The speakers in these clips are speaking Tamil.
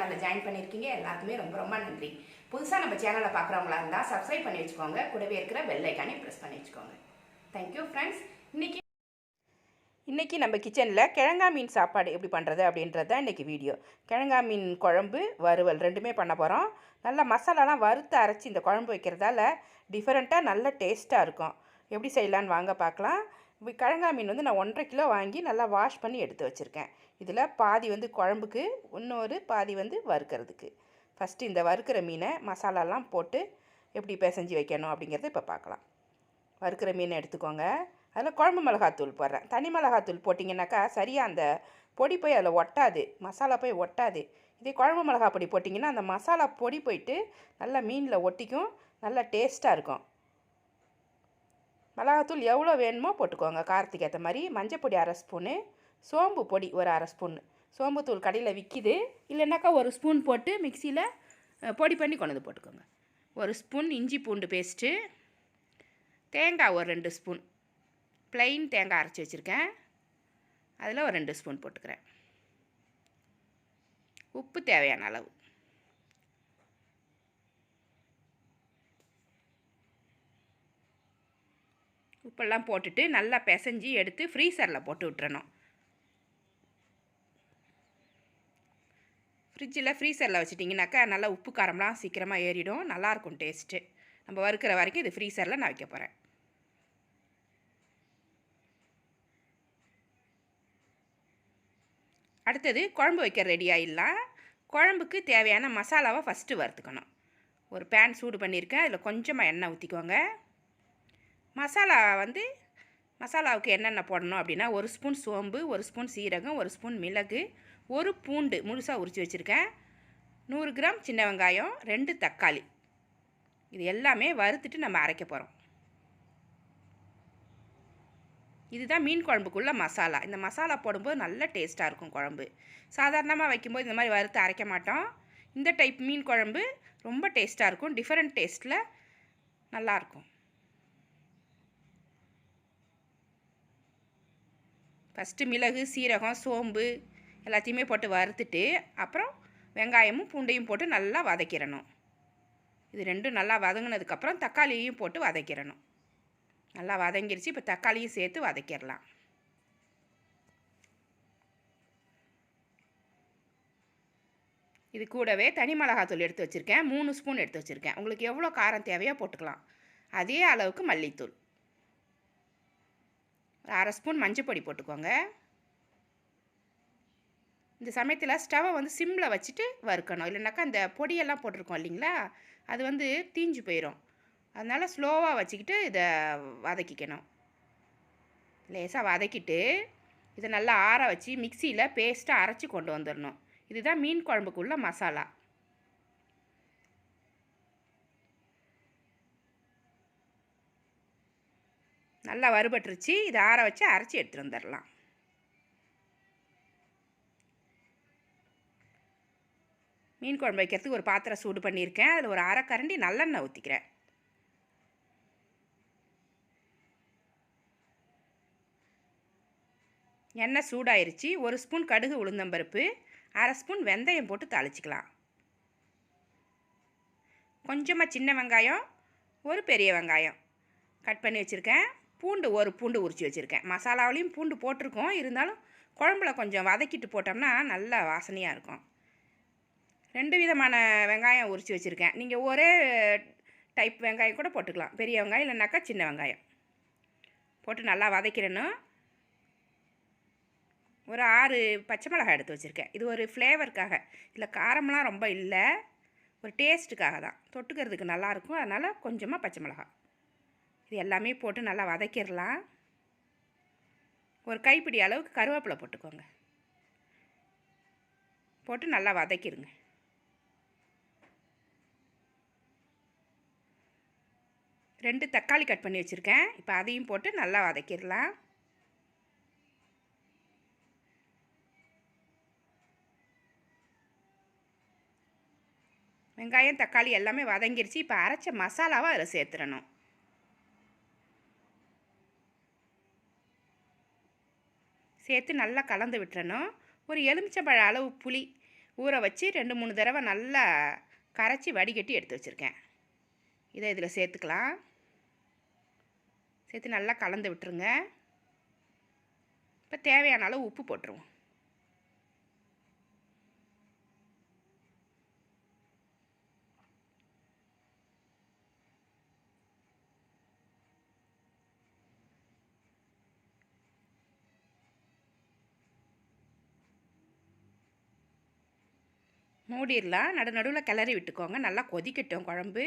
சேனலில் ஜாயின் பண்ணியிருக்கீங்க எல்லாத்துக்குமே ரொம்ப ரொம்ப நன்றி. புதுசாக நம்ம சேனலை பார்க்குறவங்களா இருந்தால் சப்ஸ்கிரைப் பண்ணி வச்சுக்கோங்க. கூடவே இருக்கிற பெல் ஐக்கானே ப்ரெஸ் பண்ணி வச்சுக்கோங்க. தேங்க்யூ ஃப்ரெண்ட்ஸ் இன்னைக்கு இன்றைக்கி நம்ம கிச்சனில் கிழங்கா மீன் சாப்பாடு எப்படி பண்ணுறது அப்படின்றது தான் இன்றைக்கி வீடியோ கிழங்கா மீன் குழம்பு வறுவல் ரெண்டுமே பண்ண போகிறோம் நல்லா மசாலாலாம் வறுத்து அரைச்சி இந்த குழம்பு வைக்கிறதால டிஃப்ரெண்ட்டாக நல்ல டேஸ்ட்டாக இருக்கும். எப்படி செய்யலான்னு வாங்க பார்க்கலாம். கிழங்கா மீன் வந்து நான் ஒன்றரை கிலோ வாங்கி நல்லா வாஷ் பண்ணி எடுத்து வச்சுருக்கேன். இதில் பாதி வந்து குழம்புக்கு இன்னொரு பாதி வந்து வறுக்கிறதுக்கு. ஃபஸ்ட்டு இந்த வறுக்கிற மீனை மசாலாலாம் போட்டு எப்படி பிசைஞ்சு வைக்கணும் அப்படிங்கிறத இப்போ பார்க்கலாம் வறுக்கிற மீனை எடுத்துக்கோங்க. அதில் குழம்பு மிளகாத்தூள் போடுறேன். தனி மிளகாத்தூள் போட்டிங்கனாக்கா சரியாக அந்த பொடி போய் அதில் ஒட்டாது. மசாலா போய் ஒட்டாது. இதே குழம்பு மிளகா பொடி போட்டிங்கன்னா அந்த மசாலா பொடி போயிட்டு நல்லா மீனில் ஒட்டிக்கும். நல்லா டேஸ்ட்டாக இருக்கும். மிளகாத்தூள் எவ்வளோ வேணுமோ போட்டுக்கோங்க. காரத்துக்கு ஏற்ற மாதிரி மஞ்சப்பொடி அரை ஸ்பூனு சோம்பு பொடி ஒரு அரை ஸ்பூன் சோம்புத்தூள் கடையில் விற்கிது இல்லைனாக்கா ஒரு ஸ்பூன் போட்டு மிக்சியில் பொடி பண்ணி கொண்டு வந்து போட்டுக்கோங்க. ஒரு ஸ்பூன் இஞ்சி பூண்டு பேஸ்ட்டு தேங்காய் ஒரு ரெண்டு ஸ்பூன் ப்ளைன் தேங்காய் அரைச்சி வச்சுருக்கேன். அதில் ஒரு ரெண்டு ஸ்பூன் போட்டுக்கிறேன். உப்பு தேவையான அளவு. உப்பெல்லாம் போட்டுட்டு நல்லா பிசைஞ்சு எடுத்து ஃப்ரீசரில் போட்டு விட்டுறணும். ஃப்ரிட்ஜில் ஃப்ரீசரில் வச்சிட்டிங்கனாக்கா நல்லா உப்பு காரம்லாம் சீக்கிரமாக ஏறிடும். நல்லாயிருக்கும் டேஸ்ட்டு நம்ம வறுக்கிற வரைக்கும் இது ஃப்ரீசரில் நான் வைக்க போகிறேன் அடுத்தது குழம்பு வைக்க ரெடி ஆகிடலாம் குழம்புக்கு தேவையான மசாலாவை ஃபஸ்ட்டு வறுத்துக்கணும். ஒரு பேன் சூடு பண்ணியிருக்கேன். அதில் கொஞ்சமாக எண்ணெய் ஊற்றிக்கோங்க மசாலா வந்து மசாலாவுக்கு என்னென்ன போடணும் அப்படின்னா ஒரு ஸ்பூன் சோம்பு ஒரு ஸ்பூன் சீரகம் ஒரு ஸ்பூன் மிளகு ஒரு பூண்டு முழுசாக உரித்து வச்சுருக்கேன். நூறு கிராம் சின்ன வெங்காயம் ரெண்டு தக்காளி. இது எல்லாமே வறுத்துட்டு நம்ம அரைக்க போகிறோம் இதுதான் மீன் குழம்புக்குள்ள மசாலா. இந்த மசாலா போடும்போது நல்ல டேஸ்ட்டாக இருக்கும் குழம்பு. சாதாரணமாக வைக்கும்போது இந்த மாதிரி வறுத்து அரைக்க மாட்டோம். இந்த டைப் மீன் குழம்பு ரொம்ப டேஸ்ட்டாக இருக்கும். டிஃப்ரெண்ட் டேஸ்ட்டில் நல்லாயிருக்கும் ஃபஸ்ட்டு மிளகு சீரகம் சோம்பு எல்லாத்தையுமே போட்டு வறுத்துட்டு அப்புறம் வெங்காயமும் பூண்டையும் போட்டு நல்லா வதக்கிடணும். இது ரெண்டும் நல்லா வதங்கினதுக்கப்புறம் தக்காளியையும் போட்டு வதக்கிடணும். நல்லா வதங்கிருச்சு. இப்போ தக்காளியும் சேர்த்து வதக்கிடலாம். இது கூடவே தனி மிளகாத்தூள் எடுத்து வச்சுருக்கேன். மூணு ஸ்பூன் எடுத்து வச்சுருக்கேன். உங்களுக்கு எவ்வளோ காரம் தேவையோ போட்டுக்கலாம். அதே அளவுக்கு மல்லித்தூள். அரை ஸ்பூன் மஞ்சள் பொடி போட்டுக்கோங்க. இந்த சமயத்தில் ஸ்டவ்வை வந்து சிம்மில் வச்சுட்டு வறுக்கணும். இல்லைனாக்கா அந்த பொடியெல்லாம் போட்டிருக்கோம் இல்லைங்களா? அது வந்து தீஞ்சு போயிடும் அதனால் ஸ்லோவாக வச்சுக்கிட்டு இதை வதக்கிக்கணும். லேசாக வதக்கிட்டு இதை நல்லா ஆற வச்சு மிக்சியில் பேஸ்ட்டாக அரைச்சி கொண்டு வந்துடணும் இதுதான் மீன் குழம்புக்குள்ள மசாலா. நல்லா வறுபட்டுருச்சு. இதை ஆற வச்சு அரைச்சி எடுத்துகிட்டு வந்துடலாம் மீன் குழம்பு வைக்கிறதுக்கு ஒரு பாத்திரம் சூடு பண்ணியிருக்கேன். அதில் ஒரு அரை கரண்டி நல்லெண்ணெய் ஊற்றிக்கிறேன் எண்ணெய் சூடாயிருச்சு. ஒரு ஸ்பூன் கடுகு உளுந்தம்பருப்பு அரை ஸ்பூன் வெந்தயம் போட்டு தாளிச்சிக்கலாம். கொஞ்சமாக சின்ன வெங்காயம் ஒரு பெரிய வெங்காயம் கட் பண்ணி வச்சுருக்கேன். பூண்டு ஒரு பூண்டு உரித்து வச்சுருக்கேன். மசாலாவிலையும் பூண்டு போட்டிருக்கோம். இருந்தாலும் குழம்புல கொஞ்சம் வதக்கிட்டு போட்டோம்னா நல்ல வாசனையாக இருக்கும். ரெண்டு விதமான வெங்காயம் உரித்து வச்சுருக்கேன். நீங்கள் ஒரே டைப் வெங்காயம் கூட போட்டுக்கலாம். பெரிய வெங்காயம் இல்லைனாக்கா சின்ன வெங்காயம். போட்டு நல்லா வதக்கிடணும் ஒரு ஆறு பச்சை மிளகாய் எடுத்து வச்சுருக்கேன். இது ஒரு ஃப்ளேவருக்காக இதில் காரம்லாம் ரொம்ப இல்லை. ஒரு டேஸ்ட்டுக்காக தான். தொட்டுக்கிறதுக்கு நல்லாயிருக்கும் அதனால் கொஞ்சமாக பச்சை மிளகாய். இது எல்லாமே போட்டு நல்லா வதக்கிடலாம். ஒரு கைப்பிடி அளவுக்கு கருவேப்பிலை போட்டுக்கோங்க. போட்டு நல்லா வதக்கிடுங்க. ரெண்டு தக்காளி கட் பண்ணி வச்சுருக்கேன். இப்போ அதையும் போட்டு நல்லா வதக்கிடலாம். வெங்காயம் தக்காளி எல்லாமே வதங்கிருச்சு. இப்போ அரைச்ச மசாலாவை அதில் சேர்த்துடணும். சேர்த்து நல்லா கலந்து விட்டுறணும். ஒரு எலுமிச்சம்பழ அளவு புளி ஊற வச்சு ரெண்டு மூணு தடவை நல்லா கரைச்சி வடிகட்டி எடுத்து வச்சுருக்கேன். இதை இதில் சேர்த்துக்கலாம். சேர்த்து நல்லா கலந்து விட்டுருங்க. இப்போ தேவையான அளவு உப்பு போட்டுருவோம். மூடிடலாம். நடு நடுவில் கிளறி விட்டுக்கோங்க. நல்லா கொதிக்கட்டும் குழம்பு.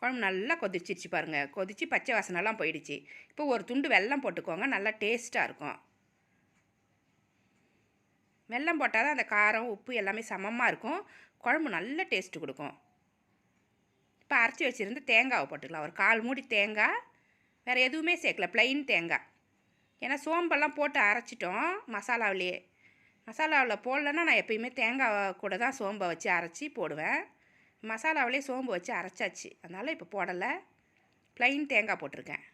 குழம்பு நல்லா கொதிச்சிருச்சு பாருங்கள் கொதித்து பச்சை வாசனைலாம் போயிடுச்சு. இப்போ ஒரு துண்டு வெல்லம் போட்டுக்கோங்க. நல்லா டேஸ்ட்டாக இருக்கும். வெல்லம் போட்டால் தான் அந்த காரம் உப்பு எல்லாமே சமமாக இருக்கும். குழம்பு நல்ல டேஸ்ட்டு கொடுக்கும். இப்போ அரைச்சி வச்சுருந்து தேங்காவை போட்டுக்கலாம். ஒரு கால் மூடி தேங்காய். வேறு எதுவுமே சேர்க்கல. ப்ளைன் தேங்காய். ஏன்னா சோம்பெல்லாம் போட்டு அரைச்சிட்டோம் மசாலாவிலேயே. மசாலாவில் போடலன்னா நான் எப்பயுமே தேங்காய் கூட தான் சோம்பை வச்சு அரைச்சி போடுவேன். மசாலாவிலே சோம்பு வச்சு அரைச்சாச்சு. அதனால் இப்போ போடலை. ப்ளைன் தேங்காய் போட்டிருக்கேன்.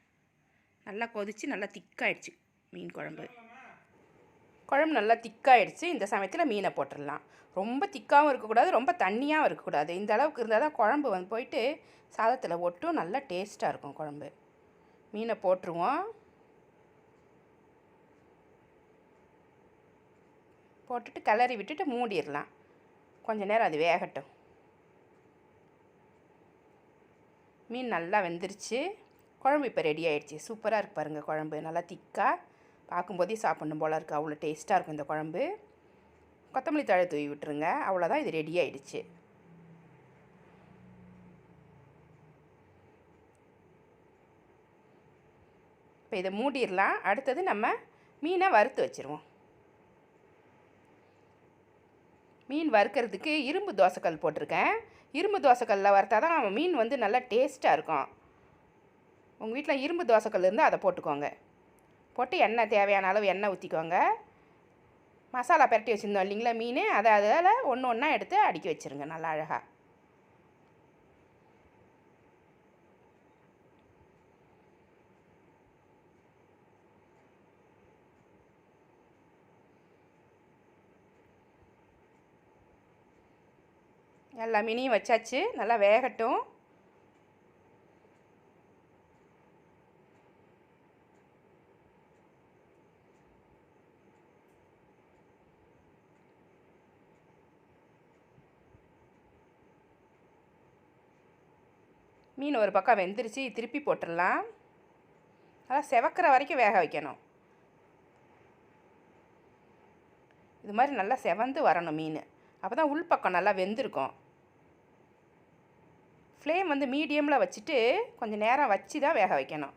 நல்லா கொதித்து நல்லா திக்காயிடுச்சு மீன் குழம்பு. குழம்பு நல்லா திக்காயிடுச்சு. இந்த சமயத்தில் மீனை போட்டுடலாம். ரொம்ப திக்காகவும் இருக்கக்கூடாது ரொம்ப தண்ணியாகவும் இருக்கக்கூடாது. இந்த அளவுக்கு இருந்தால் தான் குழம்பு வந்து போயிட்டு சாதத்தில் ஒட்டும் நல்லா டேஸ்ட்டாக இருக்கும் குழம்பு. மீனை போட்டுருவோம். போட்டுட்டு கிளறி விட்டுட்டு மூடிடலாம். கொஞ்சம் நேரம் அது வேகட்டும். மீன் நல்லா வெந்துருச்சு. குழம்பு இப்போ ரெடி ஆகிடுச்சி சூப்பராக இருக்குது பாருங்கள் குழம்பு. நல்லா திக்காக பார்க்கும்போதே சாப்பிடணும் போல் இருக்குது அவ்வளோ டேஸ்ட்டாக இருக்கும் இந்த குழம்பு. கொத்தமல்லி தழை தூவி விட்டுருங்க. அவ்வளோதான் இது ரெடி ஆகிடுச்சி இப்போ இதை மூடிடலாம். அடுத்தது நம்ம மீனை வறுத்து வச்சுருவோம். மீன் வறுக்கிறதுக்கு இரும்பு தோசைக்கல் போட்டிருக்கேன். இரும்பு தோசைக்கல்லில் வறுத்தா தான் மீன் வந்து நல்லா டேஸ்ட்டாக இருக்கும். உங்கள் வீட்டில் இரும்பு தோசைக்கல் இருந்தால் அதை போட்டுக்கோங்க. போட்டு எண்ணெய் தேவையான அளவு எண்ணெய் ஊற்றிக்கோங்க மசாலா பரட்டி வச்சுருந்தோம் இல்லைங்களா மீன்? அதை அதில் ஒன்று ஒன்றா எடுத்து அடுக்கி வச்சுருங்க நல்லா அழகாக எல்லா மீனையும் வச்சாச்சு. நல்லா வேகட்டும். மீன் ஒரு பக்கம் வெந்துருச்சு. திருப்பி போட்டுடலாம். நல்லா செவக்கிற வரைக்கும் வேக வைக்கணும். இது மாதிரி நல்லா செவந்து வரணும் மீன். அப்போ தான் உள்பக்கம் நல்லா வெந்திருக்கும். ஃப்ளேம் வந்து மீடியமில் வச்சுட்டு கொஞ்சம் நேரம் வச்சு தான் வேக வைக்கணும்.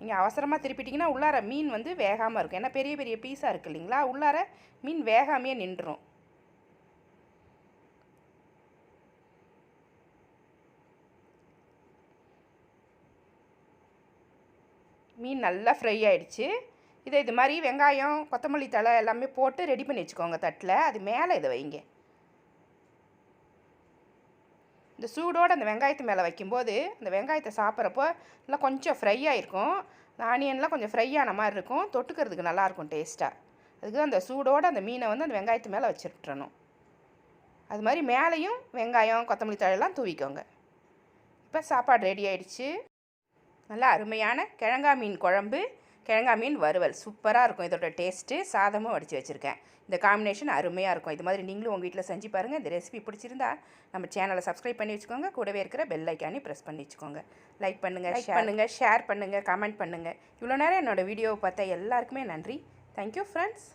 நீங்கள் அவசரமாக திருப்பிட்டிங்கன்னா உள்ளார மீன் வந்து வேகாமல் இருக்கும். ஏன்னா பெரிய பெரிய பீஸாக இருக்குது இல்லைங்களா? உள்ளார மீன் வேகாமையே நின்றுடும் மீன் நல்லா ஃப்ரை ஆகிடுச்சு இதை இது மாதிரி வெங்காயம் கொத்தமல்லி தழை எல்லாமே போட்டு ரெடி பண்ணி வச்சுக்கோங்க தட்டில். அது மேலே இதை வைங்க. இந்த சூடோடு அந்த வெங்காயத்து மேலே வைக்கும்போது அந்த வெங்காயத்தை சாப்பிட்றப்போ நல்லா கொஞ்சம் ஃப்ரை ஆகிருக்கும் ஆனியன்லாம் கொஞ்சம் ஃப்ரை ஆன மாதிரி இருக்கும். தொட்டுக்கிறதுக்கு நல்லாயிருக்கும் டேஸ்ட்டாக அதுக்கு அந்த சூடோடு அந்த மீனை வந்து அந்த வெங்காயத்து மேலே வச்சுட்டுறணும் அது மாதிரி மேலேயும் வெங்காயம் கொத்தமல்லி தழையெல்லாம் தூவிக்கோங்க. இப்போ சாப்பாடு ரெடி ஆயிடுச்சு. நல்லா அருமையான கிழங்கா மீன் குழம்பு. கிழங்கா மீன் வறுவல். சூப்பராக இருக்கும். இதோட டேஸ்ட்டு சாதமும் வடித்து வச்சுருக்கேன். இந்த காம்பினேஷன் அருமையாக இருக்கும். இது மாதிரி நீங்களும் உங்கள் வீட்டில் செஞ்சு பாருங்கள் இந்த ரெசிபி பிடிச்சிருந்தா நம்ம சேனலை சப்ஸ்கிரைப் பண்ணி வச்சுக்கோங்க. கூடவே இருக்கிற பெல் ஐக்கானி ப்ரெஸ் பண்ணி வச்சுக்கோங்க. லைக் பண்ணுங்கள் லைக் பண்ணுங்கள் ஷேர் பண்ணுங்கள் கமெண்ட் பண்ணுங்கள் இவ்வளோ நேரம் என்னோடய வீடியோவை பார்த்தா எல்லாருக்குமே நன்றி. Thank you friends